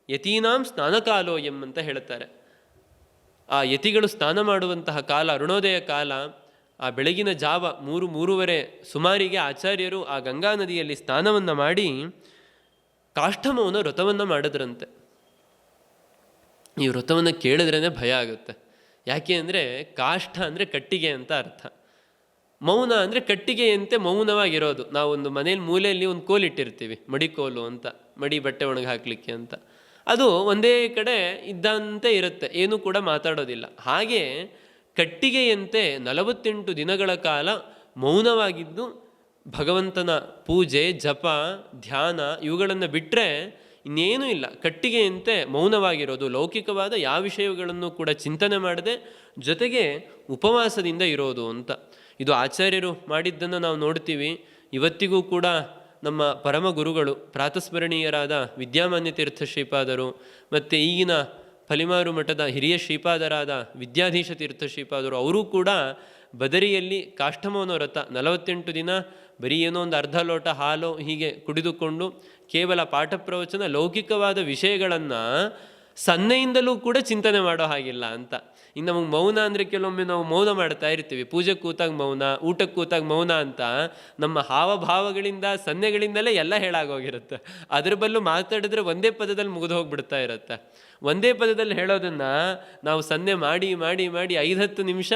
ಯತೀನಾಂ ಸ್ನಾನಕಾಲೋಯಂ ಅಂತ ಹೇಳ್ತಾರೆ. ಆ ಯತಿಗಳು ಸ್ನಾನ ಮಾಡುವಂತಹ ಕಾಲ, ಅರುಣೋದಯ ಕಾಲ ಆ ಬೆಳಗಿನ ಜಾವ ಮೂರು ಮೂರುವರೆ ಸುಮಾರಿಗೆ ಆಚಾರ್ಯರು ಆ ಗಂಗಾ ನದಿಯಲ್ಲಿ ಸ್ನಾನವನ್ನು ಮಾಡಿ ಕಾಷ್ಠಮೌನ ವ್ರತವನ್ನು ಮಾಡಿದ್ರಂತೆ. ಈ ವ್ರತವನ್ನು ಕೇಳಿದ್ರೇ ಭಯ ಆಗುತ್ತೆ. ಯಾಕೆ ಅಂದರೆ ಕಾಷ್ಠ ಅಂದರೆ ಕಟ್ಟಿಗೆ ಅಂತ ಅರ್ಥ. ಮೌನ ಅಂದರೆ ಕಟ್ಟಿಗೆಯಂತೆ ಮೌನವಾಗಿರೋದು. ನಾವೊಂದು ಮನೇಲಿ ಮೂಲೆಯಲ್ಲಿ ಒಂದು ಕೋಲಿಟ್ಟಿರ್ತೀವಿ ಮಡಿಕೋಲು ಅಂತ, ಮಡಿ ಬಟ್ಟೆ ಒಣಗಿ ಹಾಕಲಿಕ್ಕೆ ಅಂತ. ಅದು ಒಂದೇ ಕಡೆ ಇದ್ದಂತೆ ಇರುತ್ತೆ, ಏನೂ ಕೂಡ ಮಾತಾಡೋದಿಲ್ಲ. ಹಾಗೆ ಕಟ್ಟಿಗೆಯಂತೆ ನಲವತ್ತೆಂಟು ದಿನಗಳ ಕಾಲ ಮೌನವಾಗಿದ್ದು ಭಗವಂತನ ಪೂಜೆ, ಜಪ, ಧ್ಯಾನ ಇವುಗಳನ್ನು ಬಿಟ್ಟರೆ ಇನ್ನೇನೂ ಇಲ್ಲ. ಕಟ್ಟಿಗೆಯಂತೆ ಮೌನವಾಗಿರೋದು. ಲೌಕಿಕವಾದ ಯಾವ ವಿಷಯಗಳನ್ನು ಕೂಡ ಚಿಂತನೆ ಮಾಡದೆ ಜೊತೆಗೆ ಉಪವಾಸದಿಂದ ಇರೋದು ಅಂತ. ಇದು ಆಚಾರ್ಯರು ಮಾಡಿದ್ದನ್ನು ನಾವು ನೋಡ್ತೀವಿ. ಇವತ್ತಿಗೂ ಕೂಡ ನಮ್ಮ ಪರಮ ಗುರುಗಳು ಪ್ರಾತಸ್ಮರಣೀಯರಾದ ವಿದ್ಯಾಮಾನ್ಯ ತೀರ್ಥ ಶ್ರೀಪಾದರು ಮತ್ತು ಈಗಿನ ಫಲಿಮಾರು ಮಠದ ಹಿರಿಯ ಶ್ರೀಪಾದರಾದ ವಿದ್ಯಾಧೀಶ ತೀರ್ಥ ಶ್ರೀಪಾದರು, ಅವರೂ ಕೂಡ ಬದರಿಯಲ್ಲಿ ಕಾಷ್ಠಮೌನ ವ್ರತ ನಲವತ್ತೆಂಟು ದಿನ ಬರೀ ಏನೋ ಒಂದು ಅರ್ಧ ಲೋಟ ಹಾಲು ಹೀಗೆ ಕುಡಿದುಕೊಂಡು ಕೇವಲ ಪಾಠ ಪ್ರವಚನ, ಲೌಕಿಕವಾದ ವಿಷಯಗಳನ್ನು ಸನ್ನೆಯಿಂದಲೂ ಕೂಡ ಚಿಂತನೆ ಮಾಡೋ ಹಾಗಿಲ್ಲ ಅಂತ. ಇನ್ನು ನಮಗೆ ಮೌನ ಅಂದರೆ ಕೆಲವೊಮ್ಮೆ ನಾವು ಮೌನ ಮಾಡ್ತಾ ಇರ್ತೀವಿ. ಪೂಜೆ ಕೂತಾಗ ಮೌನ, ಊಟಕ್ಕೆ ಕೂತಾಗ ಮೌನ ಅಂತ ನಮ್ಮ ಹಾವಭಾವಗಳಿಂದ, ಸನ್ನೆಗಳಿಂದಲೇ ಎಲ್ಲ ಹೇಳಾಗೋಗಿರುತ್ತೆ. ಅದ್ರ ಬಲ್ಲೂ ಮಾತಾಡಿದ್ರೆ ಒಂದೇ ಪದದಲ್ಲಿ ಮುಗಿದು ಹೋಗ್ಬಿಡ್ತಾ ಇರುತ್ತೆ. ಒಂದೇ ಪದದಲ್ಲಿ ಹೇಳೋದನ್ನು ನಾವು ಸನ್ನೆ ಮಾಡಿ ಮಾಡಿ ಮಾಡಿ ಐದು ಹತ್ತು ನಿಮಿಷ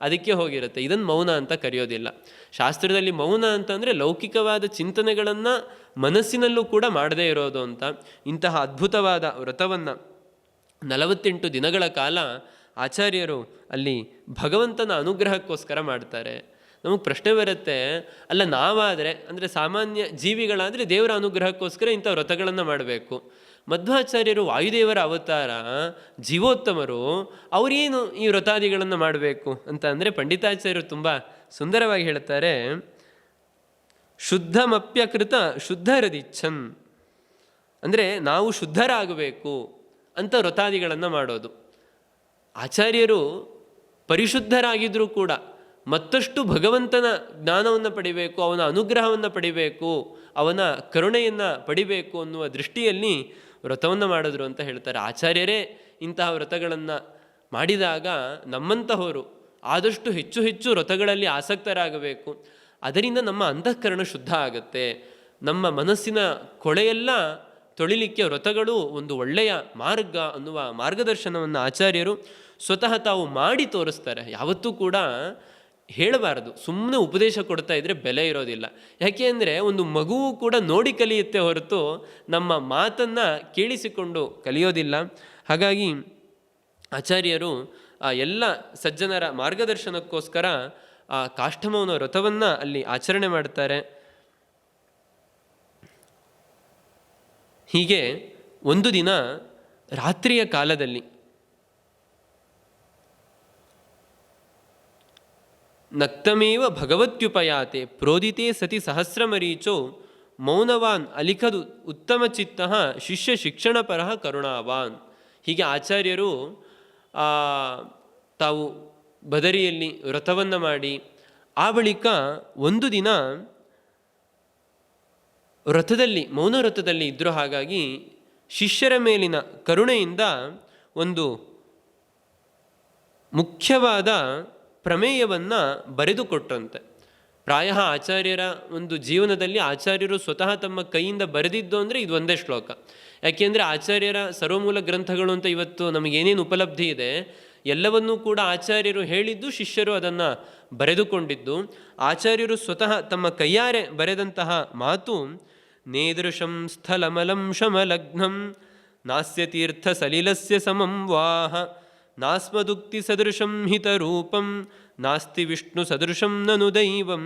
ಅದಕ್ಕೆ ಹೋಗಿರುತ್ತೆ. ಇದನ್ನು ಮೌನ ಅಂತ ಕರೆಯೋದಿಲ್ಲ. ಶಾಸ್ತ್ರದಲ್ಲಿ ಮೌನ ಅಂತಂದರೆ ಲೌಕಿಕವಾದ ಚಿಂತನೆಗಳನ್ನು ಮನಸ್ಸಿನಲ್ಲೂ ಕೂಡ ಮಾಡದೇ ಇರೋದು ಅಂತ. ಇಂತಹ ಅದ್ಭುತವಾದ ವ್ರತವನ್ನು ನಲವತ್ತೆಂಟು ದಿನಗಳ ಕಾಲ ಆಚಾರ್ಯರು ಅಲ್ಲಿ ಭಗವಂತನ ಅನುಗ್ರಹಕ್ಕೋಸ್ಕರ ಮಾಡ್ತಾರೆ. ನಮಗೆ ಪ್ರಶ್ನೆ ಬರುತ್ತೆ, ಅಲ್ಲ ನಾವಾದರೆ, ಅಂದರೆ ಸಾಮಾನ್ಯ ಜೀವಿಗಳಾದರೆ ದೇವರ ಅನುಗ್ರಹಕ್ಕೋಸ್ಕರ ಇಂಥ ವ್ರತಗಳನ್ನು ಮಾಡಬೇಕು. ಮಧ್ವಾಚಾರ್ಯರು ವಾಯುದೇವರ ಅವತಾರ, ಜೀವೋತ್ತಮರು, ಅವರೇನು ಈ ವ್ರತಾದಿಗಳನ್ನು ಮಾಡಬೇಕು ಅಂತ ಅಂದರೆ ಪಂಡಿತಾಚಾರ್ಯರು ತುಂಬ ಸುಂದರವಾಗಿ ಹೇಳ್ತಾರೆ, ಶುದ್ಧಮಪ್ಯಕೃತ ಶುದ್ಧರದಿಚ್ಛನ್. ಅಂದರೆ ನಾವು ಶುದ್ಧರಾಗಬೇಕು ಅಂತ ವ್ರತಾದಿಗಳನ್ನು ಮಾಡೋದು. ಆಚಾರ್ಯರು ಪರಿಶುದ್ಧರಾಗಿದ್ದರೂ ಕೂಡ ಮತ್ತಷ್ಟು ಭಗವಂತನ ಜ್ಞಾನವನ್ನು ಪಡಿಬೇಕು, ಅವನ ಅನುಗ್ರಹವನ್ನು ಪಡಿಬೇಕು ಅವನ ಕರುಣೆಯನ್ನು ಪಡಿಬೇಕು ಅನ್ನುವ ದೃಷ್ಟಿಯಲ್ಲಿ ವ್ರತವನ್ನು ಮಾಡಿದ್ರು ಅಂತ ಹೇಳ್ತಾರೆ. ಆಚಾರ್ಯರೇ, ಇಂತಹ ವ್ರತಗಳನ್ನು ಮಾಡಿದಾಗ ನಮ್ಮಂತಹವರು ಆದಷ್ಟು ಹೆಚ್ಚು ಹೆಚ್ಚು ವ್ರತಗಳಲ್ಲಿ ಆಸಕ್ತರಾಗಬೇಕು. ಅದರಿಂದ ನಮ್ಮ ಅಂತಃಕರಣ ಶುದ್ಧ ಆಗುತ್ತೆ. ನಮ್ಮ ಮನಸ್ಸಿನ ಕೊಳೆಯೆಲ್ಲ ತೊಳಿಲಿಕ್ಕೆ ವ್ರತಗಳು ಒಂದು ಒಳ್ಳೆಯ ಮಾರ್ಗ ಅನ್ನುವ ಮಾರ್ಗದರ್ಶನವನ್ನು ಆಚಾರ್ಯರು ಸ್ವತಃ ತಾವು ಮಾಡಿ ತೋರಿಸ್ತಾರೆ. ಯಾವತ್ತೂ ಕೂಡ ಹೇಳಬಾರದು. ಸುಮ್ಮನೆ ಉಪದೇಶ ಕೊಡ್ತಾ ಇದ್ದರೆ ಬೆಲೆ ಇರೋದಿಲ್ಲ. ಯಾಕೆ ಅಂದರೆ ಒಂದು ಮಗುವು ಕೂಡ ನೋಡಿ ಕಲಿಯುತ್ತೆ ಹೊರತು ನಮ್ಮ ಮಾತನ್ನು ಕೇಳಿಸಿಕೊಂಡು ಕಲಿಯೋದಿಲ್ಲ. ಹಾಗಾಗಿ ಆಚಾರ್ಯರು ಆ ಎಲ್ಲ ಸಜ್ಜನರ ಮಾರ್ಗದರ್ಶನಕ್ಕೋಸ್ಕರ ಆ ಕಾಷ್ಟಮವನ ವ್ರತವನ್ನು ಅಲ್ಲಿ ಆಚರಣೆ ಮಾಡ್ತಾರೆ. ಹೀಗೆ ಒಂದು ದಿನ ರಾತ್ರಿಯ ಕಾಲದಲ್ಲಿ ನಕ್ತಮೇವ ಭಗವತ್ಯುಪಯಾತೆ ಪ್ರೋದಿತೇ ಸತಿ ಸಹಸ್ರಮರೀಚೋ ಮೌನವಾನ್ ಅಲಿಖದು ಉತ್ತಮಚಿತ್ತ ಶಿಷ್ಯ ಶಿಕ್ಷಣ ಶಿಕ್ಷಣಪರ ಕರುಣಾವಾನ್. ಹೀಗೆ ಆಚಾರ್ಯರು ತಾವು ಬದರಿಯಲ್ಲಿ ವ್ರತವನ್ನು ಮಾಡಿ, ಆ ಬಳಿಕ ಒಂದು ದಿನ ವ್ರತದಲ್ಲಿ, ಮೌನ ವ್ರತದಲ್ಲಿ ಇದ್ದರು ಹಾಗಾಗಿ ಶಿಷ್ಯರ ಮೇಲಿನ ಕರುಣೆಯಿಂದ ಒಂದು ಮುಖ್ಯವಾದ ಪ್ರಮೇಯವನ್ನು ಬರೆದುಕೊಟ್ಟಂತೆ. ಪ್ರಾಯ ಆಚಾರ್ಯರ ಒಂದು ಜೀವನದಲ್ಲಿ ಆಚಾರ್ಯರು ಸ್ವತಃ ತಮ್ಮ ಕೈಯಿಂದ ಬರೆದಿದ್ದು ಅಂದರೆ ಇದು ಒಂದೇ ಶ್ಲೋಕ. ಯಾಕೆಂದರೆ ಆಚಾರ್ಯರ ಸರ್ವಮೂಲ ಗ್ರಂಥಗಳು ಅಂತ ಇವತ್ತು ನಮಗೇನೇನು ಉಪಲಬ್ಧಿ ಇದೆ, ಎಲ್ಲವನ್ನೂ ಕೂಡ ಆಚಾರ್ಯರು ಹೇಳಿದ್ದು, ಶಿಷ್ಯರು ಅದನ್ನು ಬರೆದುಕೊಂಡಿದ್ದು. ಆಚಾರ್ಯರು ಸ್ವತಃ ತಮ್ಮ ಕೈಯಾರೆ ಬರೆದಂತಹ ಮಾತು, ನೇದೃಶಂ ಸ್ಥಲಮಲಂ ಶಮಲಗ್ನಂ, ನಾಸ್ಯ ತೀರ್ಥ ಸಲಿಲಸ್ಯ ಸಮಂ ವಾಹ. ನಾಸ್ಮದುಕ್ತಿ ಸದೃಶಂ ಹಿತರೂಪಂ, ನಾಸ್ತಿ ವಿಷ್ಣು ಸದೃಶಂ ನನು ದೈವಂ.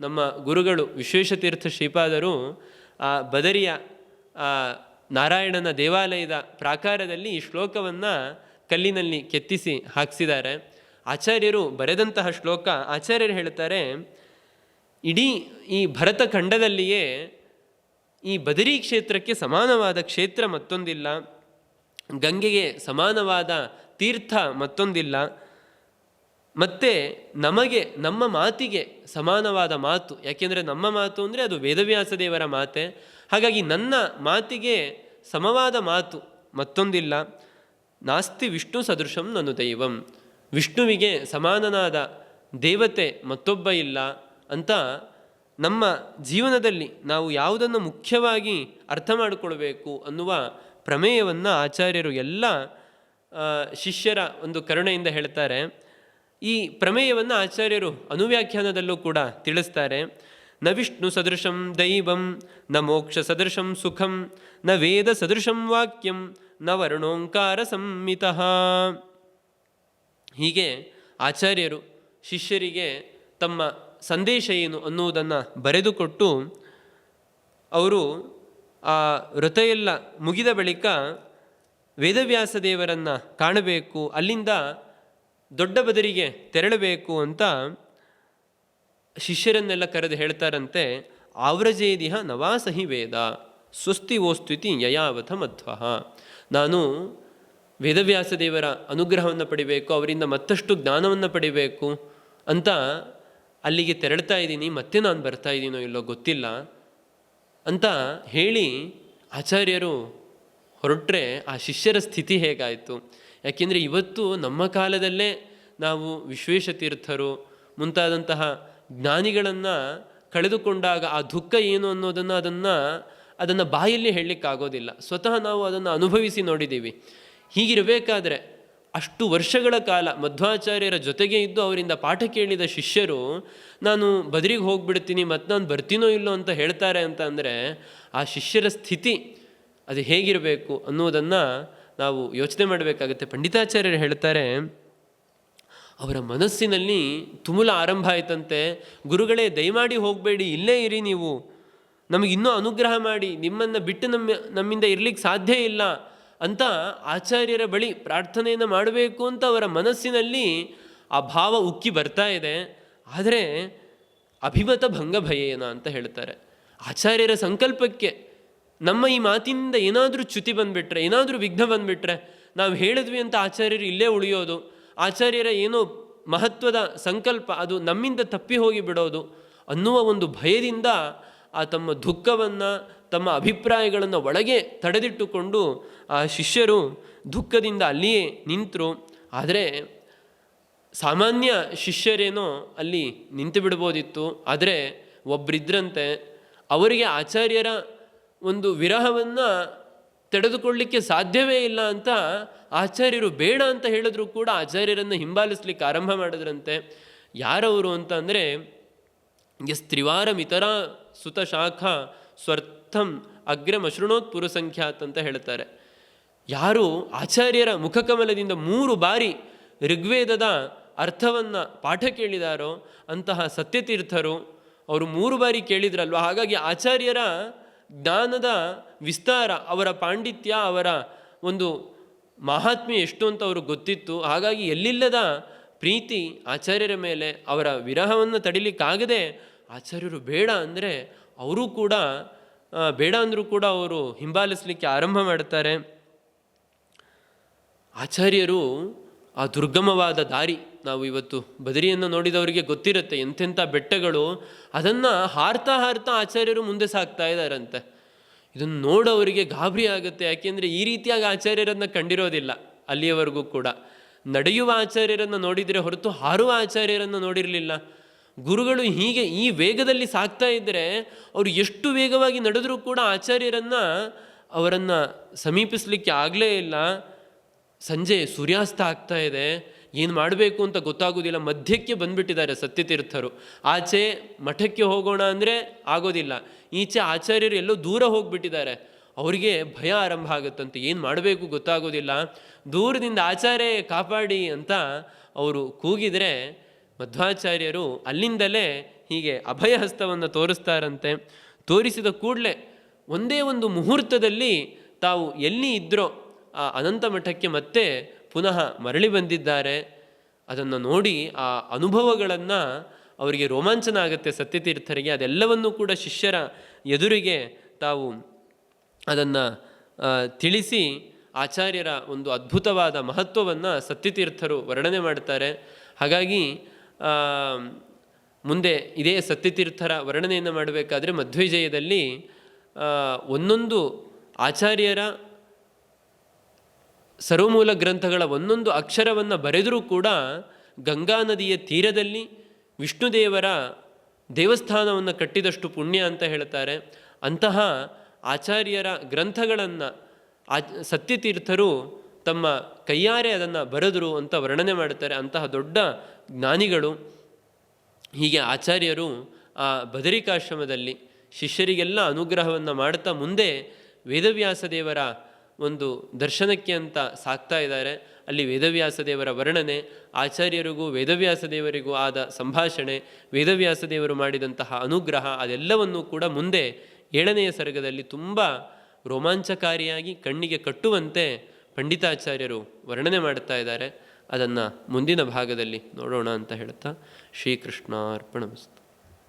ನಮ್ಮ ಗುರುಗಳು ವಿಶ್ವೇಶತೀರ್ಥ ಶ್ರೀಪಾದರು ಆ ಬದರಿಯ, ಆ ನಾರಾಯಣನ ದೇವಾಲಯದ ಪ್ರಾಕಾರದಲ್ಲಿ ಈ ಶ್ಲೋಕವನ್ನು ಕಲ್ಲಿನಲ್ಲಿ ಕೆತ್ತಿಸಿ ಹಾಕಿಸಿದ್ದಾರೆ. ಆಚಾರ್ಯರು ಬರೆದಂತಹ ಶ್ಲೋಕ, ಆಚಾರ್ಯರು ಹೇಳ್ತಾರೆ ಇಡೀ ಈ ಭರತ ಖಂಡದಲ್ಲಿಯೇ ಈ ಬದರಿ ಕ್ಷೇತ್ರಕ್ಕೆ ಸಮಾನವಾದ ಕ್ಷೇತ್ರ ಮತ್ತೊಂದಿಲ್ಲ. ಗಂಗೆಗೆ ಸಮಾನವಾದ ತೀರ್ಥ ಮತ್ತೊಂದಿಲ್ಲ. ಮತ್ತು ನಮಗೆ, ನಮ್ಮ ಮಾತಿಗೆ ಸಮಾನವಾದ ಮಾತು. ಯಾಕೆಂದರೆ ನಮ್ಮ ಮಾತು ಅಂದರೆ ಅದು ವೇದವ್ಯಾಸ ದೇವರ ಮಾತೆ. ಹಾಗಾಗಿ ನನ್ನ ಮಾತಿಗೆ ಸಮವಾದ ಮಾತು ಮತ್ತೊಂದಿಲ್ಲ. ನಾಸ್ತಿ ವಿಷ್ಣು ಸದೃಶಂ ನನ್ನ ದೈವಂ. ವಿಷ್ಣುವಿಗೆ ಸಮಾನನಾದ ದೇವತೆ ಮತ್ತೊಬ್ಬ ಇಲ್ಲ ಅಂತ ನಮ್ಮ ಜೀವನದಲ್ಲಿ ನಾವು ಯಾವುದನ್ನು ಮುಖ್ಯವಾಗಿ ಅರ್ಥ ಮಾಡಿಕೊಳ್ಬೇಕು ಅನ್ನುವ ಪ್ರಮೇಯವನ್ನು ಆಚಾರ್ಯರು ಎಲ್ಲ ಶಿಷ್ಯರ ಒಂದು ಕರುಣೆಯಿಂದ ಹೇಳ್ತಾರೆ. ಈ ಪ್ರಮೇಯವನ್ನು ಆಚಾರ್ಯರು ಅನುವ್ಯಾಖ್ಯಾನದಲ್ಲೂ ಕೂಡ ತಿಳಿಸ್ತಾರೆ. ನ ವಿಷ್ಣು ಸದೃಶಂ ದೈವಂ, ನ ಮೋಕ್ಷ ಸದೃಶಂ ಸುಖಂ, ನ ವೇದ ಸದೃಶಂ ವಾಕ್ಯಂ, ನ ವರ್ಣೋಂಕಾರ ಸಂಹಿತ. ಹೀಗೆ ಆಚಾರ್ಯರು ಶಿಷ್ಯರಿಗೆ ತಮ್ಮ ಸಂದೇಶ ಏನು ಅನ್ನುವುದನ್ನು ಬರೆದುಕೊಟ್ಟು, ಅವರು ಆ ವ್ರತ ಎಲ್ಲ ಮುಗಿದ ಬಳಿಕ ವೇದವ್ಯಾಸ ದೇವರನ್ನು ಕಾಣಬೇಕು, ಅಲ್ಲಿಂದ ದೊಡ್ಡ ಬದರಿಗೆ ತೆರಳಬೇಕು ಅಂತ ಶಿಷ್ಯರನ್ನೆಲ್ಲ ಕರೆದು ಹೇಳ್ತಾರಂತೆ ಆವ್ರಜೇದಿಹ ನವಾಸಹಿ ವೇದ, ಸ್ವಸ್ತಿ ಓಸ್ತುತಿ ಯಯಾವಥ ಮಧ್ವ. ನಾನು ವೇದವ್ಯಾಸ ದೇವರ ಅನುಗ್ರಹವನ್ನು ಪಡಿಬೇಕು, ಅವರಿಂದ ಮತ್ತಷ್ಟು ಜ್ಞಾನವನ್ನು ಪಡಿಬೇಕು ಅಂತ ಅಲ್ಲಿಗೆ ತೆರಳ್ತಾ ಇದ್ದೀನಿ, ಮತ್ತೆ ನಾನು ಬರ್ತಾ ಇದ್ದೀನೋ ಇಲ್ಲೋ ಗೊತ್ತಿಲ್ಲ. ಅಂತ ಹೇಳಿ ಆಚಾರ್ಯರು ಹೊರಟ್ರೆ ಆ ಶಿಷ್ಯರ ಸ್ಥಿತಿ ಹೇಗಾಯಿತು? ಯಾಕೆಂದರೆ ಇವತ್ತು ನಮ್ಮ ಕಾಲದಲ್ಲೇ ನಾವು ವಿಶ್ವೇಶತೀರ್ಥರು, ಮುಂತಾದಂತಹ ಜ್ಞಾನಿಗಳನ್ನು ಕಳೆದುಕೊಂಡಾಗ ಆ ದುಃಖ ಏನು ಅನ್ನೋದನ್ನು ಅದನ್ನು ಅದನ್ನು ಬಾಯಲ್ಲಿ ಹೇಳಲಿಕ್ಕಾಗೋದಿಲ್ಲ. ಸ್ವತಃ ನಾವು ಅದನ್ನು ಅನುಭವಿಸಿ ನೋಡಿದ್ದೀವಿ. ಹೀಗಿರಬೇಕಾದ್ರೆ ಅಷ್ಟು ವರ್ಷಗಳ ಕಾಲ ಮಧ್ವಾಚಾರ್ಯರ ಜೊತೆಗೆ ಇದ್ದು ಅವರಿಂದ ಪಾಠ ಕೇಳಿದ ಶಿಷ್ಯರು, ನಾನು ಬದರಿಗೆ ಹೋಗ್ಬಿಡ್ತೀನಿ ಮತ್ತು ನಾನು ಬರ್ತೀನೋ ಇಲ್ಲೋ ಅಂತ ಹೇಳ್ತಾರೆ ಅಂತ ಅಂದರೆ ಆ ಶಿಷ್ಯರ ಸ್ಥಿತಿ ಅದು ಹೇಗಿರಬೇಕು ಅನ್ನೋದನ್ನು ನಾವು ಯೋಚನೆ ಮಾಡಬೇಕಾಗುತ್ತೆ. ಪಂಡಿತಾಚಾರ್ಯರು ಹೇಳ್ತಾರೆ, ಅವರ ಮನಸ್ಸಿನಲ್ಲಿ ತುಮುಲ ಆರಂಭ ಆಯ್ತಂತೆ. ಗುರುಗಳೇ, ದಯಮಾಡಿ ಹೋಗಬೇಡಿ, ಇಲ್ಲೇ ಇರಿ ನೀವು. ನಮಗಿನ್ನೂ ಅನುಗ್ರಹ ಮಾಡಿ. ನಿಮ್ಮನ್ನು ಬಿಟ್ಟು ನಮ್ಮ, ನಮ್ಮಿಂದ ಇರ್ಲಿಕ್ಕೆ ಸಾಧ್ಯ ಇಲ್ಲ. ಅಂತ ಆಚಾರ್ಯರ ಬಳಿ ಪ್ರಾರ್ಥನೆಯನ್ನು ಮಾಡಬೇಕು ಅಂತ ಅವರ ಮನಸ್ಸಿನಲ್ಲಿ ಆ ಭಾವ ಉಕ್ಕಿ ಬರ್ತಾ ಇದೆ. ಆದರೆ ಅಭಿಮತ ಭಂಗ ಭಯೇನ ಅಂತ ಹೇಳ್ತಾರೆ. ಆಚಾರ್ಯರ ಸಂಕಲ್ಪಕ್ಕೆ ನಮ್ಮ ಈ ಮಾತಿನಿಂದ ಏನಾದರೂ ಚ್ಯುತಿ ಬಂದುಬಿಟ್ರೆ, ಏನಾದರೂ ವಿಘ್ನ ಬಂದುಬಿಟ್ರೆ, ನಾವು ಹೇಳಿದ್ವಿ ಅಂತ ಆಚಾರ್ಯರು ಇಲ್ಲೇ ಉಳಿಯೋದು, ಆಚಾರ್ಯರ ಏನೋ ಮಹತ್ವದ ಸಂಕಲ್ಪ ಅದು ನಮ್ಮಿಂದ ತಪ್ಪಿ ಹೋಗಿ ಬಿಡೋದು ಅನ್ನುವ ಒಂದು ಭಯದಿಂದ ಆ ತಮ್ಮ ದುಃಖವನ್ನು ತಮ್ಮ ಅಭಿಪ್ರಾಯಗಳನ್ನು ಒಳಗೆ ತಡೆದಿಟ್ಟುಕೊಂಡು ಆ ಶಿಷ್ಯರು ದುಃಖದಿಂದ ಅಲ್ಲಿಯೇ ನಿಂತರು. ಆದರೆ ಸಾಮಾನ್ಯ ಶಿಷ್ಯರೇನೋ ಅಲ್ಲಿ ನಿಂತು ಬಿಡ್ಬೋದಿತ್ತು ಆದರೆ ಒಬ್ಬರಿದ್ರಂತೆ ಅವರಿಗೆ ಆಚಾರ್ಯರ ಒಂದು ವಿರಹವನ್ನು ತಡೆದುಕೊಳ್ಳಿಕ್ಕೆ ಸಾಧ್ಯವೇ ಇಲ್ಲ ಅಂತ ಆಚಾರ್ಯರು ಬೇಡ ಅಂತ ಹೇಳಿದ್ರು ಕೂಡ ಆಚಾರ್ಯರನ್ನು ಹಿಂಬಾಲಿಸ್ಲಿಕ್ಕೆ ಆರಂಭ ಮಾಡಿದ್ರಂತೆ. ಯಾರವರು ಅಂತ ಅಂದರೆ ಯಸ್ತ್ರಿವಾರಮಿತರ ಸುತ ಶಾಖಾ ಸ್ವರ್ಥಂ ಅಗ್ರಮಶೃಣೋತ್ ಪುರುಸಂಖ್ಯಾತ್ ಅಂತ ಹೇಳ್ತಾರೆ. ಯಾರು ಆಚಾರ್ಯರ ಮುಖಕಮಲದಿಂದ ಮೂರು ಬಾರಿ ಋಗ್ವೇದದ ಅರ್ಥವನ್ನು ಪಾಠ ಕೇಳಿದಾರೋ ಅಂತಹ ಸತ್ಯತೀರ್ಥರು ಅವರು ಮೂರು ಬಾರಿ ಕೇಳಿದ್ರಲ್ವ? ಹಾಗಾಗಿ ಆಚಾರ್ಯರ ಜ್ಞಾನದ ವಿಸ್ತಾರ, ಅವರ ಪಾಂಡಿತ್ಯ, ಅವರ ಒಂದು ಮಹಾತ್ಮ್ಯ ಎಷ್ಟು ಅಂತ ಅವರು ಗೊತ್ತಿತ್ತು. ಹಾಗಾಗಿ ಎಲ್ಲಿಲ್ಲದ ಪ್ರೀತಿ ಆಚಾರ್ಯರ ಮೇಲೆ, ಅವರ ವಿರಹವನ್ನು ತಡಿಲಿಕ್ಕಾಗದೆ ಆಚಾರ್ಯರು ಬೇಡ ಅಂದರೆ ಅವರೂ ಕೂಡ ಬೇಡ ಅಂದರೂ ಕೂಡ ಅವರು ಹಿಂಬಾಲಿಸಲಿಕ್ಕೆ ಆರಂಭ ಮಾಡ್ತಾರೆ. ಆಚಾರ್ಯರು ಆ ದುರ್ಗಮವಾದ ದಾರಿ ನಾವು ಇವತ್ತು ಬದರಿಯನ್ನು ನೋಡಿದವರಿಗೆ ಗೊತ್ತಿರುತ್ತೆ ಎಂಥೆಂಥ ಬೆಟ್ಟಗಳು, ಅದನ್ನು ಹಾರ್ತಾ ಹಾರ್ತಾ ಆಚಾರ್ಯರು ಮುಂದೆ ಸಾಗ್ತಾ ಇದ್ದಾರಂತೆ. ಇದನ್ನು ನೋಡೋವರಿಗೆ ಗಾಬರಿ ಆಗುತ್ತೆ, ಯಾಕೆಂದರೆ ಈ ರೀತಿಯಾಗಿ ಆಚಾರ್ಯರನ್ನು ಕಂಡಿರೋದಿಲ್ಲ ಅಲ್ಲಿಯವರೆಗೂ ಕೂಡ. ನಡೆಯುವ ಆಚಾರ್ಯರನ್ನು ನೋಡಿದರೆ ಹೊರತು ಹಾರುವ ಆಚಾರ್ಯರನ್ನು ನೋಡಿರಲಿಲ್ಲ. ಗುರುಗಳು ಹೀಗೆ ಈ ವೇಗದಲ್ಲಿ ಸಾಗ್ತಾ ಇದ್ದರೆ ಅವರು ಎಷ್ಟು ವೇಗವಾಗಿ ನಡೆದರೂ ಕೂಡ ಆಚಾರ್ಯರನ್ನು ಅವರನ್ನು ಸಮೀಪಿಸಲಿಕ್ಕೆ ಆಗಲೇ ಇಲ್ಲ. ಸಂಜೆ ಸೂರ್ಯಾಸ್ತ ಆಗ್ತಾ ಇದೆ. ಏನು ಮಾಡಬೇಕು ಅಂತ ಗೊತ್ತಾಗೋದಿಲ್ಲ. ಮಧ್ಯಕ್ಕೆ ಬಂದುಬಿಟ್ಟಿದ್ದಾರೆ ಸತ್ಯತೀರ್ಥರು. ಆಚೆ ಮಠಕ್ಕೆ ಹೋಗೋಣ ಅಂದರೆ ಆಗೋದಿಲ್ಲ. ಈಚೆ ಆಚಾರ್ಯರು ಎಲ್ಲೋ ದೂರ ಹೋಗ್ಬಿಟ್ಟಿದ್ದಾರೆ. ಅವರಿಗೆ ಭಯ ಆರಂಭ ಆಗುತ್ತಂತೆ. ಏನು ಮಾಡಬೇಕು ಗೊತ್ತಾಗೋದಿಲ್ಲ. ದೂರದಿಂದ ಆಚಾರ್ಯ ಕಾಪಾಡಿ ಅಂತ ಅವರು ಕೂಗಿದರೆ ಮಧ್ವಾಚಾರ್ಯರು ಅಲ್ಲಿಂದಲೇ ಹೀಗೆ ಅಭಯ ಹಸ್ತವನ್ನು ತೋರಿಸ್ತಾರಂತೆ. ತೋರಿಸಿದ ಕೂಡಲೇ ಒಂದೇ ಒಂದು ಮುಹೂರ್ತದಲ್ಲಿ ತಾವು ಎಲ್ಲಿ ಇದ್ರೋ ಆ ಅನಂತ ಮಠಕ್ಕೆ ಮತ್ತೆ ಪುನಃ ಮರಳಿ ಬಂದಿದ್ದಾರೆ. ಅದನ್ನು ನೋಡಿ ಆ ಅನುಭವಗಳನ್ನು ಅವರಿಗೆ ರೋಮಾಂಚನ ಆಗುತ್ತೆ ಸತ್ಯತೀರ್ಥರಿಗೆ. ಅದೆಲ್ಲವನ್ನೂ ಕೂಡ ಶಿಷ್ಯರ ಎದುರಿಗೆ ತಾವು ಅದನ್ನು ತಿಳಿಸಿ ಆಚಾರ್ಯರ ಒಂದು ಅದ್ಭುತವಾದ ಮಹತ್ವವನ್ನು ಸತ್ಯತೀರ್ಥರು ವರ್ಣನೆ ಮಾಡ್ತಾರೆ. ಹಾಗಾಗಿ ಮುಂದೆ ಇದೇ ಸತ್ಯತೀರ್ಥರ ವರ್ಣನೆಯನ್ನು ಮಾಡಬೇಕಾದ್ರೆ ಮಧ್ವಿಜಯದಲ್ಲಿ ಒಂದೊಂದು ಆಚಾರ್ಯರ ಸರ್ವಮೂಲ ಗ್ರಂಥಗಳ ಒಂದೊಂದು ಅಕ್ಷರವನ್ನು ಬರೆದರೂ ಕೂಡ ಗಂಗಾ ನದಿಯ ತೀರದಲ್ಲಿ ವಿಷ್ಣುದೇವರ ದೇವಸ್ಥಾನವನ್ನು ಕಟ್ಟಿದಷ್ಟು ಪುಣ್ಯ ಅಂತ ಹೇಳ್ತಾರೆ. ಅಂತಹ ಆಚಾರ್ಯರ ಗ್ರಂಥಗಳನ್ನು ಆ, ಸತ್ಯತೀರ್ಥರು ತಮ್ಮ ಕೈಯಾರೆ ಅದನ್ನು ಬರೆದರು ಅಂತ ವರ್ಣನೆ ಮಾಡ್ತಾರೆ ಅಂತಹ ದೊಡ್ಡ ಜ್ಞಾನಿಗಳು, ಹೀಗೆ ಆಚಾರ್ಯರು ಆ ಬದರಿಕಾಶ್ರಮದಲ್ಲಿ ಶಿಷ್ಯರಿಗೆಲ್ಲ ಅನುಗ್ರಹವನ್ನು ಮಾಡ್ತಾ ಮುಂದೆ ವೇದವ್ಯಾಸ ದೇವರ ಒಂದು ದರ್ಶನಕ್ಕೆ ಅಂತ ಸಾಕ್ತಾ ಇದ್ದಾರೆ. ಅಲ್ಲಿ ವೇದವ್ಯಾಸ ದೇವರ ವರ್ಣನೆ, ಆಚಾರ್ಯರಿಗೂ ವೇದವ್ಯಾಸ ದೇವರಿಗೂ ಆದ ಸಂಭಾಷಣೆ ವೇದವ್ಯಾಸ ದೇವರು ಮಾಡಿದಂತಹ ಅನುಗ್ರಹ, ಅದೆಲ್ಲವನ್ನೂ ಕೂಡ ಮುಂದೆ ಏಳನೆಯ ಸರ್ಗದಲ್ಲಿ ತುಂಬ ರೋಮಾಂಚಕಾರಿಯಾಗಿ ಕಣ್ಣಿಗೆ ಕಟ್ಟುವಂತೆ ಪಂಡಿತಾಚಾರ್ಯರು ವರ್ಣನೆ ಮಾಡ್ತಾ ಇದ್ದಾರೆ. ಅದನ್ನು ಮುಂದಿನ ಭಾಗದಲ್ಲಿ ನೋಡೋಣ ಅಂತ ಹೇಳ್ತಾ ಶ್ರೀಕೃಷ್ಣಾರ್ಪಣಮಸ್ತು.